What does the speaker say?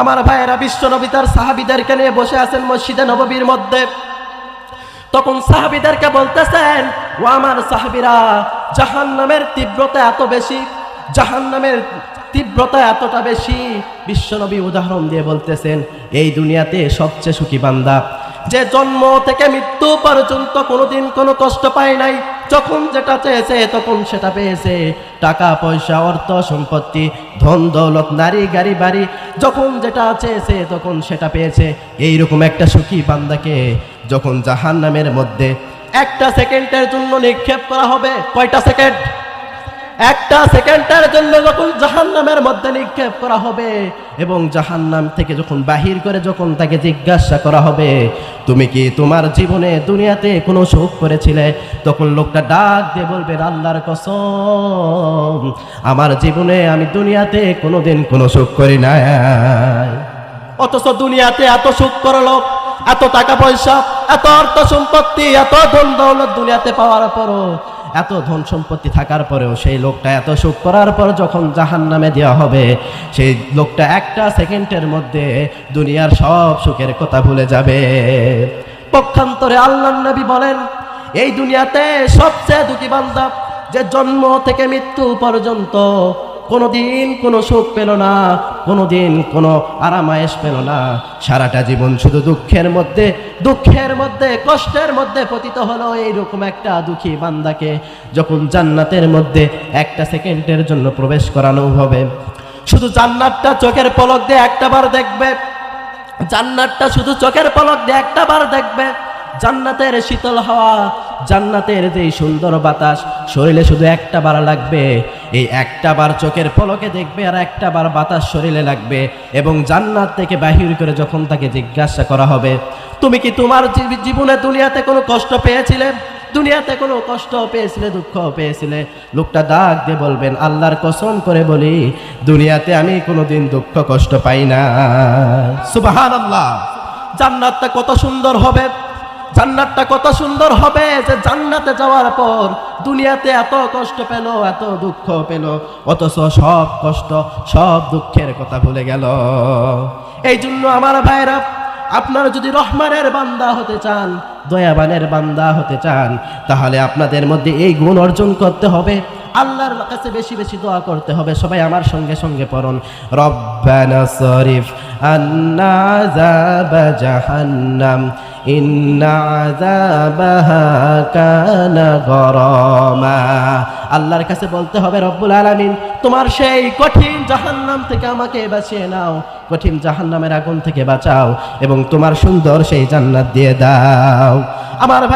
আমার ভাইয়েরা বিশ্ব নবী তার সাহাবিদেরকে নিয়ে বসে আছেন মসজিদে নববীর মধ্যে। তখন সাহাবিদেরকে বলতেছেন, ও আমার সাহাবিরা জাহান নামের তীব্রতা এত বেশি জাহান নামের তীব্রতা এতটা বেশি। বিশ্বনবী উদাহরণ দিয়ে বলতেছেন, এই দুনিয়াতে সবচেয়ে সুখী বান্দা, যে জন্ম থেকে মৃত্যু পর্যন্ত কোনোদিন কোনো কষ্ট পায় নাই যখন যেটা চেয়েছে, তখন সেটা পেয়েছে। টাকা, পয়সা, অর্থ, সম্পত্তি, ধন, দৌলত, নারী, গাড়ি, বাড়ি, যখন যেটা চেয়েছে, তখন সেটা পেয়েছে। এইরকম একটা সুখী বান্দাকে যখন জাহান নামের মধ্যে একটা সেকেন্ডের জন্য নিক্ষেপ করা হবে, কয়টা সেকেন্ড? একটা সেকেন্ডের জন্য যখন জাহান নামের মধ্যে নিক্ষেপ করা হবে এবং জাহান নাম থেকে যখন বাহির করে যখন তাকে জিজ্ঞাসা করা হবে, তুমি কি তোমার জীবনে দুনিয়াতে কোনো সুখ করেছিলে? তখন লোকটা ডাক দিয়ে বলবে, আল্লাহর কসম, আমার জীবনে আমি দুনিয়াতে কোনোদিন কোনো সুখ করি না অথচ দুনিয়াতে এত সুখ করল এত টাকা পয়সা, এত অর্থ সম্পত্তি, এত ধন দৌলত দুনিয়াতে পাওয়ার পরও এত ধন সম্পত্তি থাকার পরেও সেই লোকটা এত সুখ করার পর যখন জাহান নামে দেওয়া হবে, সেই লোকটা একটা সেকেন্ডের মধ্যে দুনিয়ার সব সুখের কথা ভুলে যাবে। পক্ষান্তরে আল্লাহ নবী বলেন, এই দুনিয়াতে সবচেয়ে দুটি বান্ধব যে জন্ম থেকে মৃত্যু পর্যন্ত কোনোদিন কোনো সুখ পেল না, কোনোদিন কোনো আরামায়েশ পেল না। সারাটা জীবন শুধু দুঃখের মধ্যে দুঃখের মধ্যে, কষ্টের মধ্যে পতিত হলো এইরকম একটা দুঃখী বান্দাকে। যখন জান্নাতের মধ্যে একটা সেকেন্ডের জন্য প্রবেশ করানো হবে, শুধু জান্নাতটা চোখের পলক দিয়ে একটা বার দেখবে। জান্নাতটা শুধু চোখের পলক দিয়ে একটা বার দেখবে। জান্নাতের শীতল হাওয়া জান্নাতের যে সুন্দর বাতাস, শরীরে শুধু একটা বার লাগবে। এই একটা বার চোখের পলকে দেখবে আর একটা বার বাতাস শরীরে লাগবে এবং জান্নাত থেকে বাহির করে যখন তাকে জিজ্ঞাসা করা হবে, তুমি কি তোমার জীবনে দুনিয়াতে কোনো কষ্ট পেয়েছিলে? দুনিয়াতে কোনো কষ্ট পেয়েছিলে, দুঃখ পেয়েছিলে? লোকটা দাগ দিয়ে বলবেন, আল্লাহর কসম করে বলি, দুনিয়াতে আমি কোনোদিন দুঃখ, কষ্ট পাই না। সুবাহান আল্লাহ জান্নাতটা কত সুন্দর হবে। জান্নাতটা কত সুন্দর হবে যে জান্নাতে যাওয়ার পর দুনিয়াতে এত কষ্ট পেল, এত দুঃখ পেল, অথচ সব কষ্ট, সব দুঃখের কথা ভুলে গেল। এই জন্য আমার ভাইরা, আপনারা যদি রহমানের বান্দা হতে চান, দয়াবানের বান্দা হতে চান, তাহলে আপনাদের মধ্যে এই গুণ অর্জন করতে হবে। আল্লাহর কাছে বেশি বেশি দোয়া করতে হবে, সবাই আমার সঙ্গে সঙ্গে পড়ুন। রব্বানা শরীফ আন্না জাহান্নাম। আল্লাহর কাছে বলতে হবে, রব্বুল আলমিন, তোমার সেই কঠিন জাহান্নাম থেকে আমাকে বাঁচিয়ে নাও। কঠিন জাহান্নামের আগুন থেকে বাঁচাও এবং তোমার সুন্দর সেই জান্নাত দিয়ে দাও। আমার ভাই